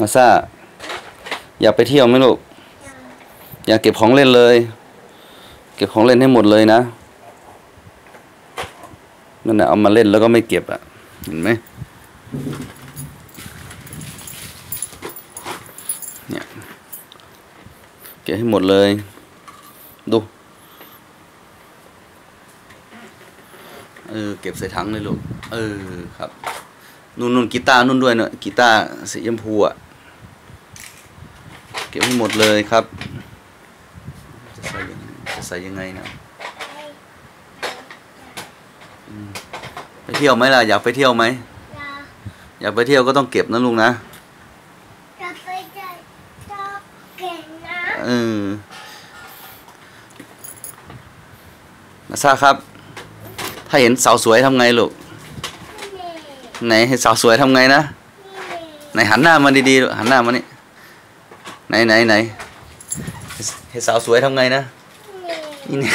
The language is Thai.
มาซ่า อยากไปเที่ยวไหมลูก อยากเก็บของเล่นเลย เก็บของเล่นให้หมดเลยนะ นั่นแหละเอามาเล่นแล้วก็ไม่เก็บอะ เห็นไหมเนี่ย เก็บให้หมดเลย ดู เออ เก็บใส่ถังเลยลูก เออ ครับนู่นนู่นกีตาร์นู่นด้วยเนอะกีตาร์สีชมพูอะ ก็บให้หมดเลยครับ จะใส่ยังไงจะใส่ยังไงนะอืมไปเที่ยวไหมล่ะ อยากไปเที่ยวไหมจะอยากไปเที่ยวก็ต้องเก็บนะลุงนะจะไปจะชอบเก่งนะเออนาซาครับ ถ้าเห็นสาวสวยทำไงลูกนี่ไหนเห็นสาวสวยทำไงนะนี่ไหนหันหน้ามาดีๆลูกหันหน้ามานี่ ไหนไหนไหนเห็นสาวสวยทำไงนะนี่นี่เนี่ย